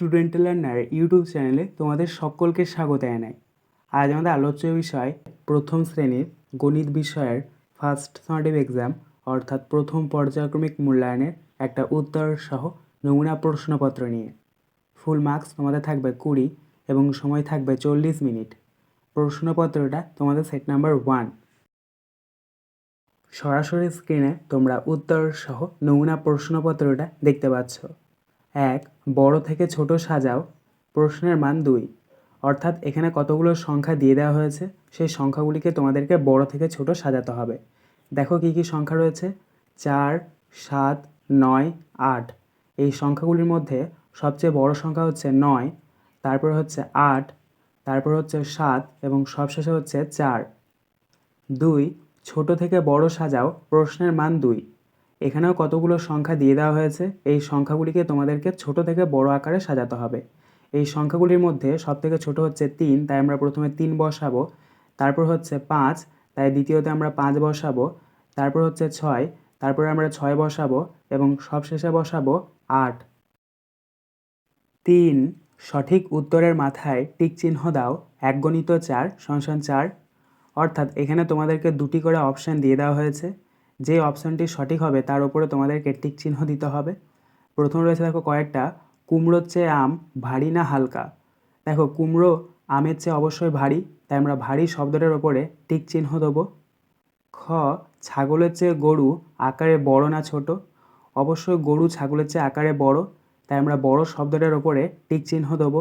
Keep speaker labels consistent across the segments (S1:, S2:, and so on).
S1: Student learner YouTube চ্যানেলে তোমাদের সকলকে স্বাগত জানাই। আজ আমাদের আলোচ্য বিষয় প্রথম শ্রেণির গণিত বিষয়ের ফার্স্ট সামেটিভ এক্সাম অর্থাৎ প্রথম পর্যায়ক্রমিক মূল্যায়নের একটা উত্তর সহ নমুনা প্রশ্নপত্র নিয়ে। ফুল মার্কস তোমাদের থাকবে কুড়ি এবং সময় থাকবে চল্লিশ মিনিট। প্রশ্নপত্রটা তোমাদের সেট নাম্বার ওয়ান সরাসরি স্ক্রিনে তোমরা উত্তর সহ নমুনা প্রশ্নপত্রটা দেখতে পাচ্ছ। এক, বড় থেকে ছোট সাজাও, প্রশ্নের মান দুই। অর্থাৎ এখানে কতগুলো সংখ্যা দিয়ে দেওয়া হয়েছে, সেই সংখ্যাগুলিকে তোমাদেরকে বড় থেকে ছোট সাজাতে হবে। দেখো কী কী সংখ্যা রয়েছে, চার, সাত, নয়, আট। এই সংখ্যাগুলির মধ্যে সবচেয়ে বড় সংখ্যা হচ্ছে নয়, তারপর হচ্ছে আট, তারপর হচ্ছে সাত এবং সবশেষে হচ্ছে চার। দুই, ছোট থেকে বড় সাজাও, প্রশ্নের মান দুই। এখানেও কতগুলো সংখ্যা দিয়ে দেওয়া হয়েছে? এই সংখ্যাগুলিকে তোমাদেরকে ছোট থেকে বড় আকারে সাজাতে হবে। এই সংখ্যাগুলির মধ্যে সব থেকে ছোট হচ্ছে তিন, তাই আমরা প্রথমে তিন বসাবো। তারপর হচ্ছে পাঁচ, তাই দ্বিতীয়তে আমরা পাঁচ বসাবো। তারপর হচ্ছে ছয়, তারপরে আমরা ছয় বসাবো এবং সবশেষে বসাবো আট। তিন, সঠিক উত্তরের মাথায় টিক চিহ্ন দাও এক গণিত চার, সংসান চার। অর্থাৎ এখানে তোমাদেরকে দুটি করে অপশান দিয়ে দেওয়া হয়েছে। যে অপশানটি সঠিক হবে, তার উপরে তোমাদেরকে টিক চিহ্ন দিতে হবে। প্রথম রয়েছে দেখো কয়েকটা, কুমড়োর চেয়ে আম ভারী না হালকা? দেখো, কুমড়ো আমের চেয়ে অবশ্যই ভারী, তাই আমরা ভারী শব্দটার ওপরে টিক চিহ্ন দেবো। খ, ছাগলের চেয়ে গরু আকারে বড় না ছোট? অবশ্যই গরু ছাগলের চেয়ে আকারে বড়, তাই আমরা বড় শব্দটার ওপরে টিক চিহ্ন দেবো।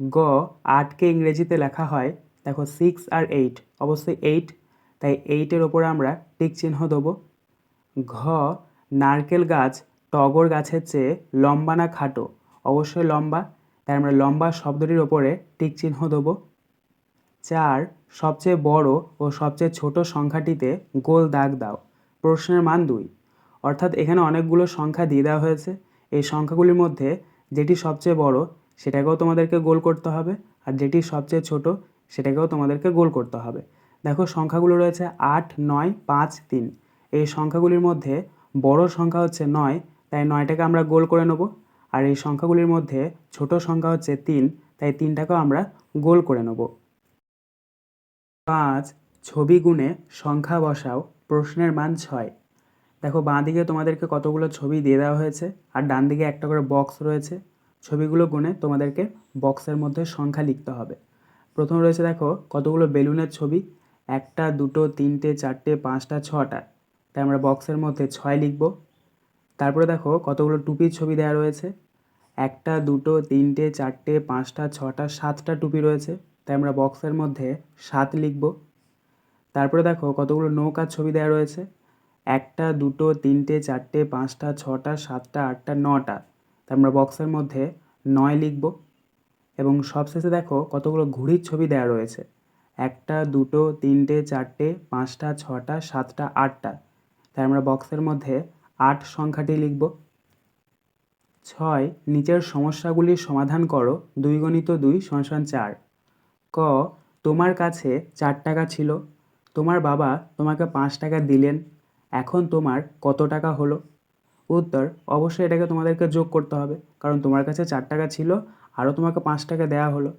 S1: গ, আটকে ইংরেজিতে লেখা হয়, দেখো সিক্স আর এইট অবশ্যই এইট তাই এইটের ওপরে আমরা টিক চিহ্ন দেবো। ঘ, নারকেল গাছ টগর গাছের চেয়ে লম্বা না খাটো? অবশ্যই লম্বা। তাই আমরা লম্বা শব্দটির ওপরে টিক চিহ্ন দেবো। চার, সবচেয়ে বড় ও সবচেয়ে ছোট সংখ্যাটিতে গোল দাগ দাও। প্রশ্নের মান দুই। অর্থাৎ এখানে অনেকগুলো সংখ্যা দিয়ে দেওয়া হয়েছে। এই সংখ্যাগুলির মধ্যে যেটি সবচেয়ে বড়, সেটাকেও তোমাদেরকে গোল করতে হবে। আর যেটি সবচেয়ে ছোট, সেটাকেও তোমাদেরকে গোল করতে হবে। দেখো সংখ্যাগুলো রয়েছে আট, নয়, পাঁচ, তিন। এই সংখ্যাগুলির মধ্যে বড় সংখ্যা হচ্ছে নয়, তাই নয়টাকে আমরা গোল করে নেব। আর এই সংখ্যাগুলির মধ্যে ছোট সংখ্যা হচ্ছে তিন, তাই তিনটাকেও আমরা গোল করে নেব। পাঁচ, ছবি গুণে সংখ্যা বসাও, প্রশ্নের মান ছয়। দেখো বাঁ দিকে তোমাদেরকে কতগুলো ছবি দিয়ে দেওয়া হয়েছে, আর ডান দিকে একটা করে বক্স রয়েছে। ছবিগুলো গুণে তোমাদেরকে বক্সের মধ্যে সংখ্যা লিখতে হবে। প্রথম রয়েছে দেখো কতগুলো বেলুনের ছবি একটা, দুটো, তিনটে, চারটে, পাঁচটা, ছটা। তাই আমরা বক্সের মধ্যে ছয় লিখব। তারপরে দেখো কতগুলো টুপির ছবি দেওয়া রয়েছে। একটা, দুটো, তিনটে, চারটে, পাঁচটা, ছটা, সাতটা টুপি রয়েছে। তাই আমরা বক্সের মধ্যে সাত লিখব। তারপরে দেখো কতগুলো নৌকার ছবি দেওয়া রয়েছে। একটা, দুটো, তিনটে, চারটে, পাঁচটা, ছটা, সাতটা, আটটা, নটা। তাই আমরা বক্সের মধ্যে নয় লিখব। এবং সবশেষে দেখো কতগুলো ঘুড়ির ছবি দেওয়া রয়েছে। একটা, দুটো, তিনটে, চারটে, পাঁচটা, ছটা, সাতটা, আটটা। তাই আমরা বক্সের মধ্যে আট সংখ্যাটি লিখব। ছয়, নিচের সমস্যাগুলির সমাধান করো, দুই গণিত দুই সমান চার। ক, তোমার কাছে চার টাকা ছিল। তোমার বাবা তোমাকে পাঁচ টাকা দিলেন। এখন তোমার কত টাকা হলো? উত্তর, অবশ্যই এটাকে তোমাদেরকে যোগ করতে হবে। কারণ তোমার কাছে চার টাকা ছিল, আরও তোমাকে পাঁচ টাকা দেওয়া হলো।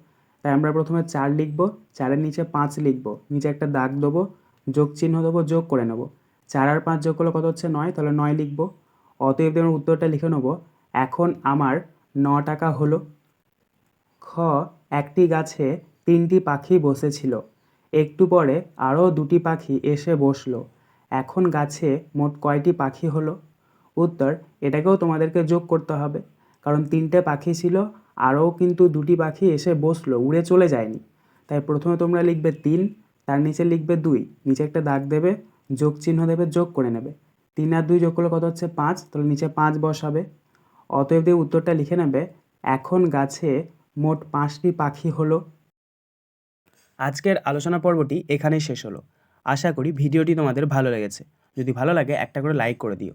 S1: তাই আমরা প্রথমে চার লিখব, চারের নিচে পাঁচ লিখব, নিচে একটা দাগ দেবো, যোগ চিহ্ন দেবো, যোগ করে নেব। চার আর পাঁচ যোগ করলে কত হচ্ছে নয়? তাহলে নয় লিখব। অতএব আমরা উত্তরটা লিখে নেব। এখন আমার ন টাকা হলো। খ, একটি গাছে তিনটি পাখি বসেছিল। একটু পরে আরও দুটি পাখি এসে বসল। এখন গাছে মোট কয়টি পাখি হলো? উত্তর, এটাকেও তোমাদেরকে যোগ করতে হবে। কারণ তিনটে পাখি ছিল আরও কিন্তু দুটি পাখি এসে বসল, উড়ে চলে যায়নি। তাই প্রথমে তোমরা লিখবে তিন, তার নিচে লিখবে দুই, নিচে একটা দাগ দেবে, যোগ চিহ্ন দেবে, যোগ করে নেবে। তিন আর দুই যোগ করলে কত হচ্ছে? পাঁচ, তাহলে নিচে পাঁচ বসাবে। অতএব দিয়ে উত্তরটা লিখে নেবে, এখন গাছে মোট পাঁচটি পাখি হলো। আজকের আলোচনা পর্বটি এখানেই শেষ হলো। আশা করি ভিডিওটি তোমাদের ভালো লেগেছে। যদি ভালো লাগে একটা করে লাইক করে দিও।